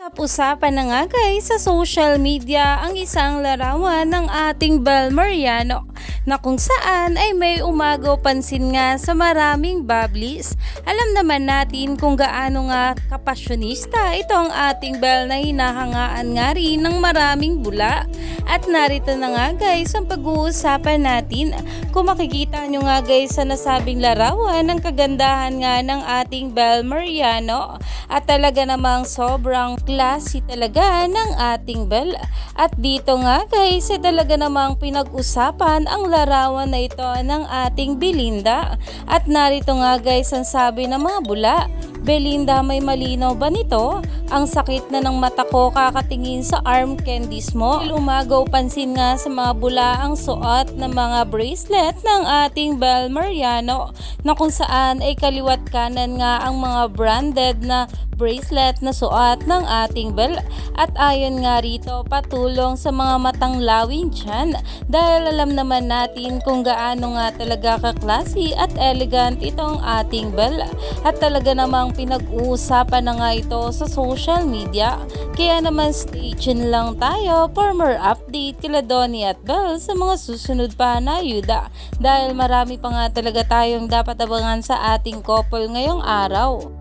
Usapan na nga guys sa social media ang isang larawan ng ating Bel Mariano na kung saan ay may umagaw pansin nga sa maraming bubblies. Alam naman natin kung gaano nga kapasyonista ito ang ating Bel na hinahangaan nga rin ng maraming bula. At narito na nga guys ang pag-uusapan natin. Kung makikita nyo nga guys sa nasabing larawan ng kagandahan nga ng ating Bel Mariano at talaga namang sobrang classy talaga ng ating Bel. At dito nga guys, eh, talaga namang pinag-usapan ang larawan na ito ng ating Belinda. At narito nga guys ang sabi ng mga bula, Belinda may malinaw ba nito? Ang sakit na ng mata ko kakatingin sa arm candies mo. Lumagaw pansin nga sa mga bula ang suot ng mga bracelet ng ating Bel Mariano na kung saan ay kaliwat kanan nga ang mga branded na bracelet na suot ng ating Bel. At ayon nga rito patulong sa mga matang lawin dyan. Dahil alam naman natin kung gaano nga talaga kaklase at elegant itong ating Bel. At talaga namang pinag-uusapan na nga ito sa social media. Kaya naman stay tuned lang tayo for more update kila Donnie at Bel sa mga susunod pa na ayuda. Dahil marami pa nga talaga tayong dapat abangan sa ating couple ngayong araw.